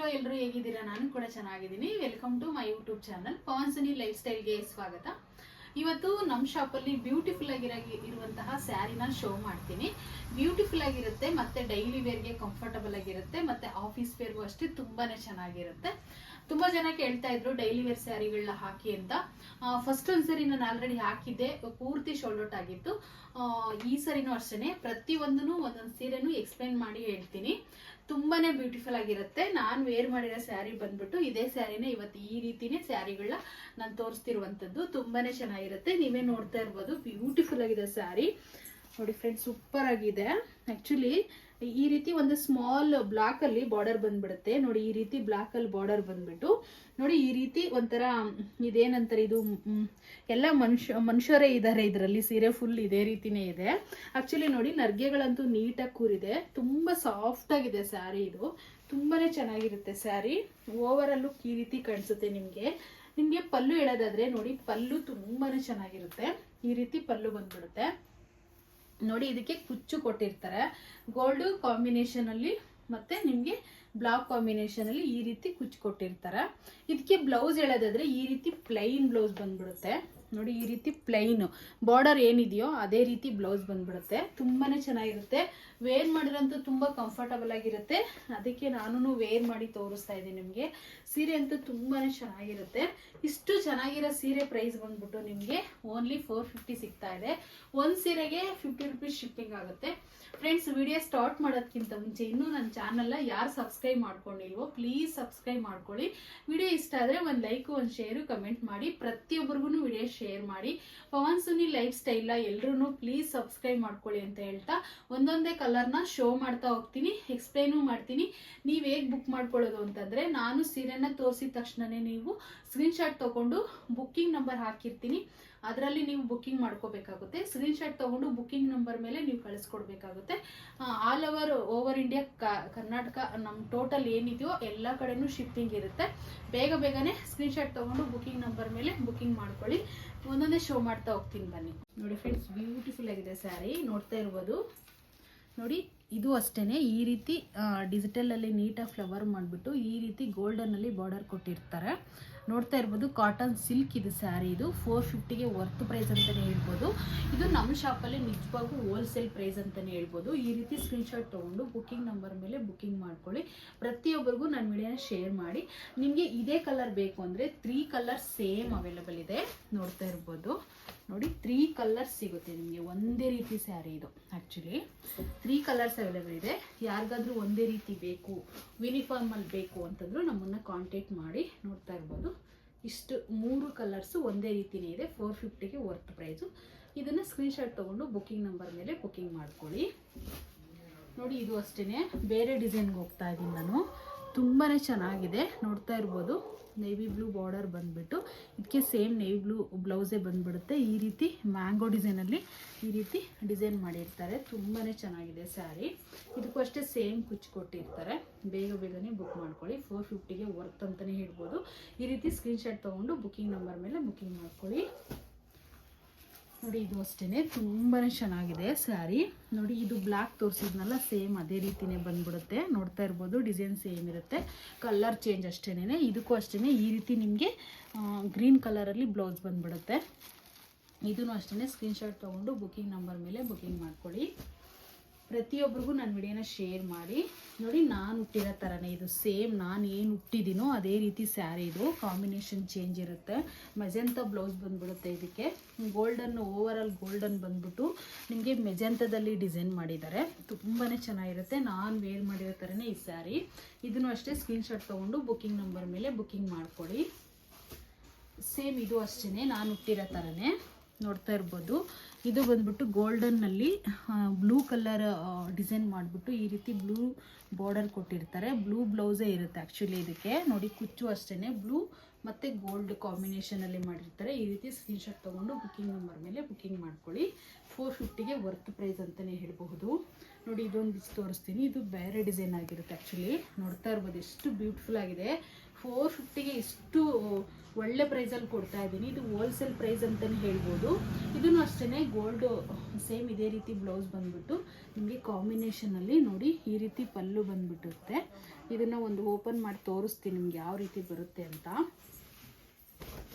Hello ಎಲ್ಲರೂ ಹೇಗಿದ್ದೀರಾ? ನಾನು ಕೂಡ ಚೆನ್ನಾಗಿದ್ದೀನಿ. Welcome to my YouTube channel Pavansani life life ಸ್ಟೈಲ್ಗೆ ಸ್ವಾಗತ. ಇವತ್ತು ನಮ್ಮ ಶಾಪಲ್ಲಿ ಬ್ಯೂಟಿಫುಲ್ ಆಗಿರೋ ಇರುವಂತಹ ಸ್ಯಾರಿನ ಶೋ ಮಾಡ್ತೀನಿ. ಬ್ಯೂಟಿಫುಲ್ ಆಗಿರುತ್ತೆ, ಮತ್ತೆ ಡೈಲಿ ವೇರ್ಗೆ ಕಂಫರ್ಟಬಲ್ ಆಗಿರುತ್ತೆ, ಮತ್ತೆ ಆಫೀಸ್ ವೇರ್ಗೂ ಅಷ್ಟೇ ತುಂಬಾನೇ ಚೆನ್ನಾಗಿರುತ್ತೆ. ತುಂಬಾ ಜನ ಕೇಳ್ತಾ ಇದ್ರು ಡೈಲಿ ವೇರ್ ಸ್ಯಾರಿಗಳನ್ನ ಹಾಕಿ ಅಂತ. ಫಸ್ಟ್ ಒಂದ್ಸರಿ ನಾನು ಆಲ್ರೆಡಿ ಹಾಕಿದ್ದೆ, ಪೂರ್ತಿ ಶೋಲ್ಡ್ ಔಟ್ ಆಗಿತ್ತು. ಈ ಸರಿನೂ ಅಷ್ಟೇನೆ. ಪ್ರತಿಯೊಂದನ್ನು ಒಂದೊಂದು ಸೀರೆನೂ ಎಕ್ಸ್ಪ್ಲೈನ್ ಮಾಡಿ ಹೇಳ್ತೀನಿ. ತುಂಬಾನೇ ಬ್ಯೂಟಿಫುಲ್ ಆಗಿರುತ್ತೆ. ನಾನು ವೇರ್ ಮಾಡಿರೋ ಸ್ಯಾರಿ ಬಂದ್ಬಿಟ್ಟು ಇದೇ ಸ್ಯಾರಿನೇ ಇವತ್ತು ಈ ರೀತಿನೇ ಸ್ಯಾರಿಗಳನ್ನ ನಾನು ತೋರಿಸ್ತಿರುವಂತದ್ದು. ತುಂಬಾನೇ ಚೆನ್ನಾಗಿರುತ್ತೆ. ನೀವೇ ನೋಡ್ತಾ ಇರ್ಬೋದು. ಬ್ಯೂಟಿಫುಲ್ ಆಗಿದೆ ಸ್ಯಾರಿ ನೋಡಿ ಫ್ರೆಂಡ್ಸ್ ಸೂಪರ್ ಆಗಿದೆ. ಆಕ್ಚುಲಿ ಈ ರೀತಿ ಒಂದು ಸ್ಮಾಲ್ ಬ್ಲಾಕ್ ಅಲ್ಲಿ ಬಾರ್ಡರ್ ಬಂದ್ಬಿಡುತ್ತೆ. ನೋಡಿ, ಈ ರೀತಿ ಬ್ಲಾಕ್ ಅಲ್ಲಿ ಬಾರ್ಡರ್ ಬಂದ್ಬಿಟ್ಟು, ನೋಡಿ, ಈ ರೀತಿ ಒಂಥರ ಇದೇನಂತಾರೆ ಇದು ಎಲ್ಲ ಮನುಷ್ಯ, ಮನುಷ್ಯರೇ ಇದ್ದಾರೆ ಇದರಲ್ಲಿ. ಸೀರೆ ಫುಲ್ ಇದೇ ರೀತಿನೇ ಇದೆ. ಆಕ್ಚುಲಿ ನೋಡಿ, ನರ್ಗೆಗಳಂತೂ ನೀಟಾಗಿ ಕೂರಿದೆ. ತುಂಬಾ ಸಾಫ್ಟ್ ಆಗಿದೆ ಸ್ಯಾರಿ ಇದು. ತುಂಬಾನೇ ಚೆನ್ನಾಗಿರುತ್ತೆ ಸ್ಯಾರಿ ಓವರ್ ಲುಕ್ ಈ ರೀತಿ ಕಾಣಿಸುತ್ತೆ ನಿಮಗೆ. ನಿಮಗೆ ಪಲ್ಲು ಹೇಳೋದಾದ್ರೆ ನೋಡಿ, ಪಲ್ಲು ತುಂಬಾನೇ ಚೆನ್ನಾಗಿರುತ್ತೆ. ಈ ರೀತಿ ಪಲ್ಲು ಬಂದ್ಬಿಡುತ್ತೆ. ನೋಡಿ ಇದಕ್ಕೆ ಕುಚ್ಚು ಕೊಟ್ಟಿರ್ತಾರೆ. ಗೋಲ್ಡ್ ಕಾಂಬಿನೇಷನ್ ಅಲ್ಲಿ ಮತ್ತೆ ನಿಮ್ಗೆ ಬ್ಲಾಕ್ ಕಾಂಬಿನೇಷನ್ ಅಲ್ಲಿ ಈ ರೀತಿ ಕುಚ್ಚು ಕೊಟ್ಟಿರ್ತಾರೆ. ಇದಕ್ಕೆ ಬ್ಲೌಸ್ ಹೇಳೋದಾದ್ರೆ ಈ ರೀತಿ ಪ್ಲೈನ್ ಬ್ಲೌಸ್ ಬಂದ್ಬಿಡುತ್ತೆ. ನೋಡಿ ಈ ರೀತಿ ಪ್ಲೈನು ಬಾರ್ಡರ್ ಏನಿದೆಯೋ ಅದೇ ರೀತಿ ಬ್ಲೌಸ್ ಬಂದ್ಬಿಡುತ್ತೆ. ತುಂಬಾನೇ ಚೆನ್ನಾಗಿರುತ್ತೆ. ವೇರ್ ಮಾಡಿರೋಂತೂ ತುಂಬಾ ಕಂಫರ್ಟಬಲ್ ಆಗಿರುತ್ತೆ. ಅದಕ್ಕೆ ನಾನು ವೇರ್ ಮಾಡಿ ತೋರಿಸ್ತಾ ಇದ್ದೀನಿ ನಿಮಗೆ. ಸೀರೆ ಅಂತೂ ತುಂಬಾ ಚೆನ್ನಾಗಿರುತ್ತೆ. ಇಷ್ಟು ಚೆನ್ನಾಗಿರೋ ಸೀರೆ ಪ್ರೈಸ್ ಬಂದ್ಬಿಟ್ಟು ನಿಮಗೆ ಓನ್ಲಿ ಫೋರ್ ಫಿಫ್ಟಿ ಸಿಗ್ತಾ ಇದೆ. ಒಂದು ಸೀರೆಗೆ ಫಿಫ್ಟಿ ರುಪೀಸ್ ಶಿಪ್ಪಿಂಗ್ ಆಗುತ್ತೆ. ಫ್ರೆಂಡ್ಸ್ ವಿಡಿಯೋ ಸ್ಟಾರ್ಟ್ ಮಾಡೋದಕ್ಕಿಂತ ಮುಂಚೆ ಇನ್ನೂ ನನ್ನ ಚಾನಲ್ನ ಯಾರು ಸಬ್ಸ್ಕ್ರೈಬ್ ಮಾಡ್ಕೊಂಡಿಲ್ವೋ ಪ್ಲೀಸ್ ಸಬ್ಸ್ಕ್ರೈಬ್ ಮಾಡ್ಕೊಳ್ಳಿ. ವಿಡಿಯೋ ಇಷ್ಟ ಆದರೆ ಒಂದು ಲೈಕ್ ಒಂದು ಶೇರು ಕಮೆಂಟ್ ಮಾಡಿ. ಪ್ರತಿಯೊಬ್ಬರಿಗೂ ವಿಡಿಯೋ ಶೇರ್ ಮಾಡಿ. ಪವನ್ ಸುನಿ ಲೈಫ್ ಸ್ಟೈಲ ಎಲ್ರೂ ಪ್ಲೀಸ್ ಸಬ್ಸ್ಕ್ರೈಬ್ ಮಾಡ್ಕೊಳ್ಳಿ ಅಂತ ಹೇಳ್ತಾ ಒಂದೊಂದೇ ಕಲರ್ನ ಶೋ ಮಾಡ್ತಾ ಹೋಗ್ತೀನಿ ಎಕ್ಸ್ಪ್ಲೈನು ಮಾಡ್ತೀನಿ. ನೀವು ಹೇಗೆ ಬುಕ್ ಮಾಡ್ಕೊಳ್ಳೋದು ಅಂತಂದ್ರೆ ನಾನು ಸೀರೆನ ತೋರಿಸಿದ ತಕ್ಷಣನೇ ನೀವು ಸ್ಕ್ರೀನ್ಶಾಟ್ ತಗೊಂಡು ಬುಕ್ಕಿಂಗ್ ನಂಬರ್ ಹಾಕಿರ್ತೀನಿ. ಅದರಲ್ಲಿ ನೀವು ಬುಕ್ಕಿಂಗ್ ಮಾಡ್ಕೋಬೇಕಾಗುತ್ತೆ. ಸ್ಕ್ರೀನ್ಶಾಟ್ ತಗೊಂಡು ಬುಕ್ಕಿಂಗ್ ನಂಬರ್ ಮೇಲೆ ನೀವು ಕಳಿಸ್ಕೊಡ್ಬೇಕಾಗುತ್ತೆ. All over over India Karnataka ನಮ್ಮ ಟೋಟಲ್ ಏನಿದೆಯೋ ಎಲ್ಲ ಕಡೆನೂ ಶಿಪ್ಪಿಂಗ್ ಇರುತ್ತೆ. ಬೇಗ ಬೇಗನೆ ಸ್ಕ್ರೀನ್ಶಾಟ್ ತೊಗೊಂಡು ಬುಕ್ಕಿಂಗ್ ನಂಬರ್ ಮೇಲೆ ಬುಕ್ಕಿಂಗ್ ಮಾಡ್ಕೊಳ್ಳಿ. ಒಂದೊಂದೇ ಶೋ ಮಾಡ್ತಾ ಹೋಗ್ತೀನಿ ಬನ್ನಿ. ನೋಡಿ ಫ್ರೆಂಡ್ಸ್ ಬ್ಯೂಟಿಫುಲ್ ಆಗಿದೆ ಸ್ಯಾರಿ ನೋಡ್ತಾ ಇರ್ಬೋದು. ನೋಡಿ, ಇದು ಅಷ್ಟೇ ಈ ರೀತಿ ಡಿಜಿಟಲಲ್ಲಿ ನೀಟಾಗಿ ಫ್ಲವರ್ ಮಾಡಿಬಿಟ್ಟು ಈ ರೀತಿ ಗೋಲ್ಡನಲ್ಲಿ ಬಾರ್ಡರ್ ಕೊಟ್ಟಿರ್ತಾರೆ. ನೋಡ್ತಾ ಇರ್ಬೋದು ಕಾಟನ್ ಸಿಲ್ಕ್ ಇದು ಸ್ಯಾರಿ ಇದು ಫೋರ್ ಫಿಫ್ಟಿಗೆ ವರ್ತ್ ಪ್ರೈಸ್ ಅಂತಲೇ ಹೇಳ್ಬೋದು. ಇದು ನಮ್ಮ ಶಾಪಲ್ಲಿ ನಿಜವಾಗೂ ಹೋಲ್ಸೇಲ್ ಪ್ರೈಸ್ ಅಂತಲೇ ಹೇಳ್ಬೋದು. ಈ ರೀತಿ ಸ್ಕ್ರೀನ್ಶಾಟ್ ತೊಗೊಂಡು ಬುಕ್ಕಿಂಗ್ ನಂಬರ್ ಮೇಲೆ ಬುಕ್ಕಿಂಗ್ ಮಾಡ್ಕೊಳ್ಳಿ. ಪ್ರತಿಯೊಬ್ಬರಿಗೂ ನನ್ನ ವಿಡಿಯೋನ ಶೇರ್ ಮಾಡಿ. ನಿಮಗೆ ಇದೇ ಕಲರ್ ಬೇಕು ಅಂದರೆ ತ್ರೀ ಕಲರ್ ಸೇಮ್ ಅವೈಲಬಲ್ ಇದೆ. ನೋಡ್ತಾ ಇರ್ಬೋದು. ನೋಡಿ ತ್ರೀ ಕಲರ್ಸ್ ಸಿಗುತ್ತೆ ನಿಮಗೆ. ಒಂದೇ ರೀತಿ ಸ್ಯಾರಿ ಇದು ಆ್ಯಕ್ಚುಲಿ ತ್ರೀ ಕಲರ್ಸ್ ಅವೈಲೇಬಲ್ ಇದೆ. ಯಾರಿಗಾದರೂ ಒಂದೇ ರೀತಿ ಬೇಕು ಯೂನಿಫಾರ್ಮಲ್ಲಿ ಬೇಕು ಅಂತಂದ್ರೂ ನಮ್ಮನ್ನು ಕಾಂಟ್ಯಾಕ್ಟ್ ಮಾಡಿ ನೋಡ್ತಾ ಇರ್ಬೋದು. ಇಷ್ಟು ಮೂರು ಕಲರ್ಸು ಒಂದೇ ರೀತಿಯೇ ಇದೆ. ಫೋರ್ ಫಿಫ್ಟಿಗೆ ವರ್ತ್ ಪ್ರೈಸು ಇದನ್ನು ಸ್ಕ್ರೀನ್ಶಾಟ್ ತೊಗೊಂಡು ಬುಕ್ಕಿಂಗ್ ನಂಬರ್ ಮೇಲೆ ಬುಕ್ಕಿಂಗ್ ಮಾಡ್ಕೊಳ್ಳಿ. ನೋಡಿ, ಇದು ಅಷ್ಟೇ ಬೇರೆ ಡಿಸೈನ್ಗೆ ಹೋಗ್ತಾ ಇದ್ದೀನಿ ನಾನು. ತುಂಬಾ ಚೆನ್ನಾಗಿದೆ. ನೋಡ್ತಾ ಇರ್ಬೋದು. ನೇವಿ ಬ್ಲೂ ಬಾರ್ಡರ್ ಬಂದ್ಬಿಟ್ಟು, ಇದಕ್ಕೆ ಸೇಮ್ ನೇವಿ ಬ್ಲೂ ಬ್ಲೌಸೇ ಬಂದ್ಬಿಡುತ್ತೆ. ಈ ರೀತಿ ಮ್ಯಾಂಗೋ ಡಿಸೈನಲ್ಲಿ ಈ ರೀತಿ ಡಿಸೈನ್ ಮಾಡಿರ್ತಾರೆ. ತುಂಬಾ ಚೆನ್ನಾಗಿದೆ ಸ್ಯಾರಿ ಇದಕ್ಕೂ ಅಷ್ಟೇ ಸೇಮ್ ಕುಚ್ಚು ಕೊಟ್ಟಿರ್ತಾರೆ. ಬೇಗ ಬೇಗನೆ ಬುಕ್ ಮಾಡ್ಕೊಳ್ಳಿ. ಫೋರ್ ಫಿಫ್ಟಿಗೆ ವರ್ತ್ ಅಂತಲೇ ಹೇಳ್ಬೋದು. ಈ ರೀತಿ ಸ್ಕ್ರೀನ್ಶಾಟ್ ತೊಗೊಂಡು ಬುಕ್ಕಿಂಗ್ ನಂಬರ್ ಮೇಲೆ ಬುಕ್ಕಿಂಗ್ ಮಾಡ್ಕೊಳ್ಳಿ. ನೋಡಿ ಇದು ಅಷ್ಟೇ ತುಂಬಾ ಚೆನ್ನಾಗಿದೆ ಸ್ಯಾರಿ. ನೋಡಿ ಇದು ಬ್ಲ್ಯಾಕ್ ತೋರಿಸಿದ್ನಲ್ಲ, ಸೇಮ್ ಅದೇ ರೀತಿನೇ ಬಂದ್ಬಿಡುತ್ತೆ. ನೋಡ್ತಾ ಇರ್ಬೋದು, ಡಿಸೈನ್ ಸೇಮ್ ಇರುತ್ತೆ. ಕಲರ್ ಚೇಂಜ್ ಅಷ್ಟೇನೆ ಇದಕ್ಕೂ ಅಷ್ಟೇ ಈ ರೀತಿ ನಿಮಗೆ ಗ್ರೀನ್ ಕಲರಲ್ಲಿ ಬ್ಲೌಸ್ ಬಂದ್ಬಿಡುತ್ತೆ. ಇದೂ ಅಷ್ಟೇ ಸ್ಕ್ರೀನ್ಶಾಟ್ ತೊಗೊಂಡು ಬುಕ್ಕಿಂಗ್ ನಂಬರ್ ಮೇಲೆ ಬುಕ್ಕಿಂಗ್ ಮಾಡ್ಕೊಳ್ಳಿ. ಪ್ರತಿಯೊಬ್ಬರಿಗೂ ನನ್ನ ವಿಡಿಯೋನ ಶೇರ್ ಮಾಡಿ. ನೋಡಿ, ನಾನು ಹುಟ್ಟಿರೋ ಥರನೇ ಇದು ಸೇಮ್ ನಾನು ಏನು ಹುಟ್ಟಿದ್ದೀನೋ ಅದೇ ರೀತಿ ಸ್ಯಾರಿ ಇದು. ಕಾಂಬಿನೇಷನ್ ಚೇಂಜ್ ಇರುತ್ತೆ. ಮೆಜೆಂತ ಬ್ಲೌಸ್ ಬಂದ್ಬಿಡುತ್ತೆ ಇದಕ್ಕೆ. ಗೋಲ್ಡನ್ ಓವರ್ ಆಲ್ ಗೋಲ್ಡನ್ ಬಂದ್ಬಿಟ್ಟು ನಿಮಗೆ ಮೆಜೆಂತದಲ್ಲಿ ಡಿಸೈನ್ ಮಾಡಿದ್ದಾರೆ. ತುಂಬಾ ಚೆನ್ನಾಗಿರುತ್ತೆ. ನಾನು ವೇರ್ ಮಾಡಿರೋ ಥರನೇ ಈ ಸ್ಯಾರಿ ಇದನ್ನು ಅಷ್ಟೇ ಸ್ಕ್ರೀನ್ಶಾಟ್ ತೊಗೊಂಡು ಬುಕ್ಕಿಂಗ್ ನಂಬರ್ ಮೇಲೆ ಬುಕ್ಕಿಂಗ್ ಮಾಡಿಕೊಡಿ ಸೇಮ್ ಇದು ಅಷ್ಟೇ ನಾನು ಹುಟ್ಟಿರೋ ಥರನೇ ನೋಡ್ತಾ ಇರ್ಬೋದು. ಇದು ಬಂದ್ಬಿಟ್ಟು ಗೋಲ್ಡನ್ನಲ್ಲಿ ಬ್ಲೂ ಕಲರ್ ಡಿಸೈನ್ ಮಾಡಿಬಿಟ್ಟು ಈ ರೀತಿ ಬ್ಲೂ ಬಾರ್ಡರ್ ಕೊಟ್ಟಿರ್ತಾರೆ. ಬ್ಲೂ ಬ್ಲೌಸೇ ಇರುತ್ತೆ ಆ್ಯಕ್ಚುಲಿ ಇದಕ್ಕೆ. ನೋಡಿ ಕುಚ್ಚು ಅಷ್ಟೇ ಬ್ಲೂ ಮತ್ತು ಗೋಲ್ಡ್ ಕಾಂಬಿನೇಷನಲ್ಲಿ ಮಾಡಿರ್ತಾರೆ. ಈ ರೀತಿ ಸ್ಕ್ರೀನ್ಶಾಟ್ ತೊಗೊಂಡು ಬುಕ್ಕಿಂಗ್ ನಂಬರ್ ಮೇಲೆ ಬುಕ್ಕಿಂಗ್ ಮಾಡ್ಕೊಳ್ಳಿ. ಫೋರ್ ಫಿಫ್ಟಿಗೆ ವರ್ತ್ ಪ್ರೈಸ್ ಅಂತಲೇ ಹೇಳಬಹುದು. ನೋಡಿ ಇದೊಂದು ತೋರಿಸ್ತೀನಿ. ಇದು ಬೇರೆ ಡಿಸೈನ್ ಆಗಿರುತ್ತೆ ಆ್ಯಕ್ಚುಲಿ ನೋಡ್ತಾ ಇರ್ಬೋದು. ಎಷ್ಟು ಬ್ಯೂಟಿಫುಲ್ ಆಗಿದೆ. ಫೋರ್ ಫಿಫ್ಟಿಗೆ ಇಷ್ಟು ಒಳ್ಳೆ ಪ್ರೈಸಲ್ಲಿ ಕೊಡ್ತಾ ಇದ್ದೀನಿ. ಇದು ಹೋಲ್ಸೇಲ್ ಪ್ರೈಸ್ ಅಂತಲೇ ಹೇಳ್ಬೋದು. ಇದನ್ನು ಅಷ್ಟೇ ಗೋಲ್ಡ್ ಸೇಮ್ ಇದೇ ರೀತಿ ಬ್ಲೌಸ್ ಬಂದ್ಬಿಟ್ಟು ನಿಮಗೆ ಕಾಂಬಿನೇಷನಲ್ಲಿ ನೋಡಿ ಈ ರೀತಿ ಪಲ್ಲು ಬಂದ್ಬಿಟ್ಟಿರುತ್ತೆ. ಇದನ್ನು ಒಂದು ಓಪನ್ ಮಾಡಿ ತೋರಿಸ್ತೀನಿ ನಿಮ್ಗೆ ಯಾವ ರೀತಿ ಬರುತ್ತೆ ಅಂತ.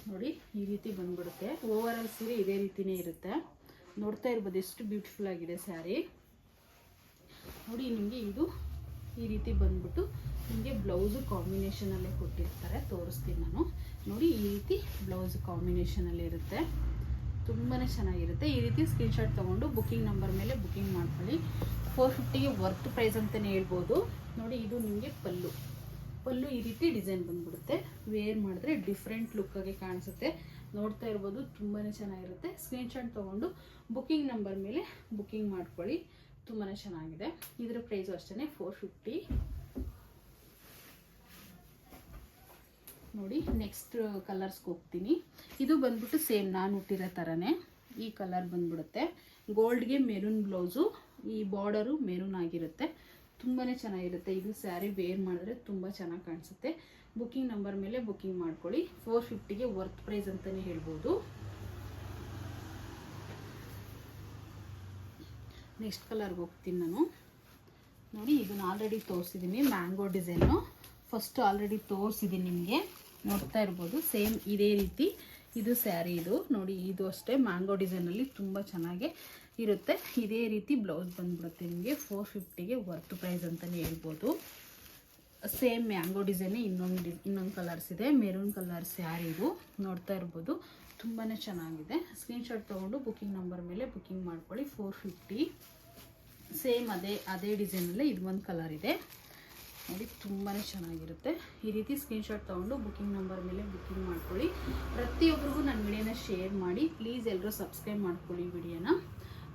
ನೋಡಿ, ಈ ರೀತಿ ಬಂದ್ಬಿಡುತ್ತೆ. ಓವರ್ ಆಲ್ ಸೀರೆ ಇದೇ ರೀತಿನೇ ಇರುತ್ತೆ. ನೋಡ್ತಾ ಇರ್ಬೋದು, ಎಷ್ಟು ಬ್ಯೂಟಿಫುಲ್ ಆಗಿದೆ ಸ್ಯಾರಿ ನೋಡಿ ನಿಮಗೆ ಇದು ಈ ರೀತಿ ಬಂದ್ಬಿಟ್ಟು ನಿಮಗೆ ಬ್ಲೌಸು ಕಾಂಬಿನೇಷನಲ್ಲೇ ಕೊಟ್ಟಿರ್ತಾರೆ, ತೋರಿಸ್ತೀನಿ ನಾನು. ನೋಡಿ, ಈ ರೀತಿ ಬ್ಲೌಸ್ ಕಾಂಬಿನೇಷನಲ್ಲಿ ಇರುತ್ತೆ. ತುಂಬಾ ಚೆನ್ನಾಗಿರುತ್ತೆ. ಈ ರೀತಿ ಸ್ಕ್ರೀನ್ಶಾಟ್ ತೊಗೊಂಡು ಬುಕ್ಕಿಂಗ್ ನಂಬರ್ ಮೇಲೆ ಬುಕ್ಕಿಂಗ್ ಮಾಡ್ಕೊಳ್ಳಿ. ಫೋರ್ ಫಿಫ್ಟಿಗೆ ವರ್ತ್ ಪ್ರೈಸ್ ಅಂತಲೇ ಹೇಳ್ಬೋದು. ನೋಡಿ, ಇದು ನಿಮಗೆ ಪಲ್ಲು. ಪಲ್ಲು ಈ ರೀತಿ ಡಿಸೈನ್ ಬಂದ್ಬಿಡುತ್ತೆ. ವೇರ್ ಮಾಡಿದ್ರೆ ಡಿಫ್ರೆಂಟ್ ಲುಕ್ಕಾಗಿ ಕಾಣಿಸುತ್ತೆ. ನೋಡ್ತಾ ಇರ್ಬೋದು ತುಂಬಾ ಚೆನ್ನಾಗಿರುತ್ತೆ. ಸ್ಕ್ರೀನ್ಶಾಟ್ ತೊಗೊಂಡು ಬುಕ್ಕಿಂಗ್ ನಂಬರ್ ಮೇಲೆ ಬುಕ್ಕಿಂಗ್ ಮಾಡ್ಕೊಳ್ಳಿ. ತುಂಬಾ ಚೆನ್ನಾಗಿದೆ. ಇದರ ಪ್ರೈಸು ಅಷ್ಟೇ ಫೋರ್ ಫಿಫ್ಟಿ ನೋಡಿ ನೆಕ್ಸ್ಟ್ ಕಲರ್ಸ್ಗೆ ಹೋಗ್ತೀನಿ. ಇದು ಬಂದ್ಬಿಟ್ಟು ಸೇಮ್ ನಾನು ಹುಟ್ಟಿರೋ ಥರನೇ ಈ ಕಲರ್ ಬಂದ್ಬಿಡುತ್ತೆ. ಗೋಲ್ಡ್ಗೆ ಮೆರೂನ್ ಬ್ಲೌಸು ಈ ಬಾರ್ಡರು ಮೆರೂನ್ ಆಗಿರುತ್ತೆ. ತುಂಬಾ ಚೆನ್ನಾಗಿರುತ್ತೆ. ಇದು ಸ್ಯಾರಿ ವೇರ್ ಮಾಡಿದ್ರೆ ತುಂಬ ಚೆನ್ನಾಗಿ ಕಾಣಿಸುತ್ತೆ. ಬುಕ್ಕಿಂಗ್ ನಂಬರ್ ಮೇಲೆ ಬುಕ್ಕಿಂಗ್ ಮಾಡ್ಕೊಳ್ಳಿ. ಫೋರ್ ಫಿಫ್ಟಿಗೆ ವರ್ತ್ ಪ್ರೈಸ್ ಅಂತಲೇ ಹೇಳ್ಬೋದು. ನೆಕ್ಸ್ಟ್ ಕಲರ್ಗೆ ಹೋಗ್ತೀನಿ ನಾನು. ನೋಡಿ, ಇದನ್ನು ಆಲ್ರೆಡಿ ತೋರಿಸಿದ್ದೀನಿ ಮ್ಯಾಂಗೋ ಡಿಸೈನು ಫಸ್ಟ್ ಆಲ್ರೆಡಿ ತೋರಿಸಿದ್ದೀನಿ ನಿಮಗೆ. ನೋಡ್ತಾ ಇರ್ಬೋದು ಸೇಮ್ ಇದೇ ರೀತಿ. ಇದು ಸ್ಯಾರಿ ಇದು. ನೋಡಿ, ಇದು ಅಷ್ಟೇ ಮ್ಯಾಂಗೋ ಡಿಸೈನಲ್ಲಿ ತುಂಬ ಚೆನ್ನಾಗಿ ಇರುತ್ತೆ. ಇದೇ ರೀತಿ ಬ್ಲೌಸ್ ಬಂದ್ಬಿಡುತ್ತೆ ನಿಮಗೆ. ಫೋರ್ ಫಿಫ್ಟಿಗೆ ವರ್ತ್ ಪ್ರೈಸ್ ಅಂತಲೇ ಹೇಳ್ಬೋದು. ಸೇಮ್ ಮ್ಯಾಂಗೋ ಡಿಸೈನೇ ಇನ್ನೊಂದು ಇನ್ನೊಂದು ಕಲರ್ಸ್ ಇದೆ. ಮೆರೂನ್ ಕಲರ್ ಸ್ಯಾರಿ ಇದು. ನೋಡ್ತಾ ಇರ್ಬೋದು. ತುಂಬಾ ಚೆನ್ನಾಗಿದೆ. ಸ್ಕ್ರೀನ್ಶಾಟ್ ತೊಗೊಂಡು ಬುಕ್ಕಿಂಗ್ ನಂಬರ್ ಮೇಲೆ ಬುಕ್ಕಿಂಗ್ ಮಾಡ್ಕೊಳ್ಳಿ. ಫೋರ್ ಫಿಫ್ಟಿ ಸೇಮ್ ಅದೇ ಅದೇ ಡಿಸೈನಲ್ಲೇ ಇದು ಒಂದು ಕಲರ್ ಇದೆ. ನೋಡಿ ತುಂಬಾ ಚೆನ್ನಾಗಿರುತ್ತೆ. ಈ ರೀತಿ ಸ್ಕ್ರೀನ್ಶಾಟ್ ತೊಗೊಂಡು ಬುಕ್ಕಿಂಗ್ ನಂಬರ್ ಮೇಲೆ ಬುಕ್ಕಿಂಗ್ ಮಾಡ್ಕೊಳ್ಳಿ. ಪ್ರತಿಯೊಬ್ಬರಿಗೂ ನನ್ನ ವಿಡಿಯೋನ ಶೇರ್ ಮಾಡಿ. ಪ್ಲೀಸ್ ಎಲ್ಲರೂ ಸಬ್ಸ್ಕ್ರೈಬ್ ಮಾಡ್ಕೊಳ್ಳಿ ವಿಡಿಯೋನ.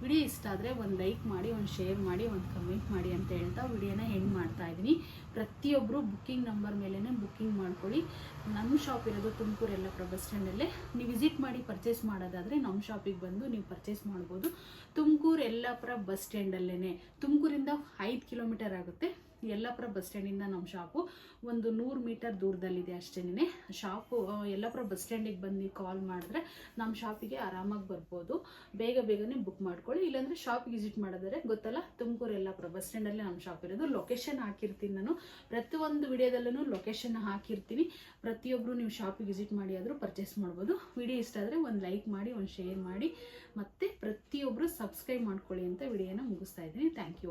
ವಿಡಿಯೋ ಇಷ್ಟ ಆದರೆ ಒಂದು ಲೈಕ್ ಮಾಡಿ, ಒಂದು ಶೇರ್ ಮಾಡಿ, ಒಂದು ಕಮೆಂಟ್ ಮಾಡಿ ಅಂತ ಹೇಳ್ತಾ ವಿಡಿಯೋನ ಹೆಂಗೆ ಮಾಡ್ತಾ ಇದ್ದೀನಿ. ಪ್ರತಿಯೊಬ್ಬರು ಬುಕ್ಕಿಂಗ್ ನಂಬರ್ ಮೇಲೇ ಬುಕ್ಕಿಂಗ್ ಮಾಡ್ಕೊಳ್ಳಿ. ನಮ್ಮ ಶಾಪ್ ಇರೋದು ತುಮಕೂರು ಎಲ್ಲ ಬಸ್ ಸ್ಟ್ಯಾಂಡಲ್ಲೇ. ನೀವು ವಿಸಿಟ್ ಮಾಡಿ ಪರ್ಚೇಸ್ ಮಾಡೋದಾದರೆ ನಮ್ಮ ಶಾಪಿಗೆ ಬಂದು ನೀವು ಪರ್ಚೇಸ್ ಮಾಡ್ಬೋದು. ತುಮಕೂರು ಎಲ್ಲಾಪುರ ಬಸ್ ಸ್ಟ್ಯಾಂಡಲ್ಲೇ ತುಮಕೂರಿಂದ ಐದು ಕಿಲೋಮೀಟರ್ ಆಗುತ್ತೆ. ಯಲ್ಲಾಪುರ ಬಸ್ ಸ್ಟ್ಯಾಂಡಿಂದ ನಮ್ಮ ಶಾಪು. ಒಂದು ನೂರು ಮೀಟರ್ ದೂರದಲ್ಲಿದೆ ಅಷ್ಟೇನೆ ಶಾಪು ಯಲ್ಲಾಪುರ ಬಸ್ ಸ್ಟ್ಯಾಂಡಿಗೆ ಬಂದು ಕಾಲ್ ಮಾಡಿದ್ರೆ ನಮ್ಮ ಶಾಪಿಗೆ ಆರಾಮಾಗಿ ಬರ್ಬೋದು. ಬೇಗ ಬೇಗನೆ ಬುಕ್ ಮಾಡ್ಕೊಳ್ಳಿ. ಇಲ್ಲಾಂದರೆ ಶಾಪಿಗೆ ವಿಸಿಟ್ ಮಾಡಿದ್ರೆ ಗೊತ್ತಲ್ಲ, ತುಮಕೂರು ಯಲ್ಲಾಪುರ ಬಸ್ ಸ್ಟ್ಯಾಂಡಲ್ಲೇ ನಮ್ಮ ಶಾಪ್ ಇರೋದು. ಲೊಕೇಶನ್ ಹಾಕಿರ್ತೀನಿ ನಾನು. ಪ್ರತಿಯೊಂದು ವಿಡಿಯೋದಲ್ಲೂ ಲೊಕೇಶನ್ ಹಾಕಿರ್ತೀನಿ. ಪ್ರತಿಯೊಬ್ಬರು ನೀವು ಶಾಪಿಗೆ ವಿಸಿಟ್ ಮಾಡಿ ಆದರೂ ಪರ್ಚೇಸ್ ಮಾಡ್ಬೋದು. ವಿಡಿಯೋ ಇಷ್ಟ ಆದರೆ ಒಂದು ಲೈಕ್ ಮಾಡಿ, ಒಂದು ಶೇರ್ ಮಾಡಿ. ಮತ್ತು ಪ್ರತಿಯೊಬ್ಬರು ಸಬ್ಸ್ಕ್ರೈಬ್ ಮಾಡ್ಕೊಳ್ಳಿ ಅಂತ ವಿಡಿಯೋನ ಮುಗಿಸ್ತಾ ಇದ್ದೀನಿ. Thank you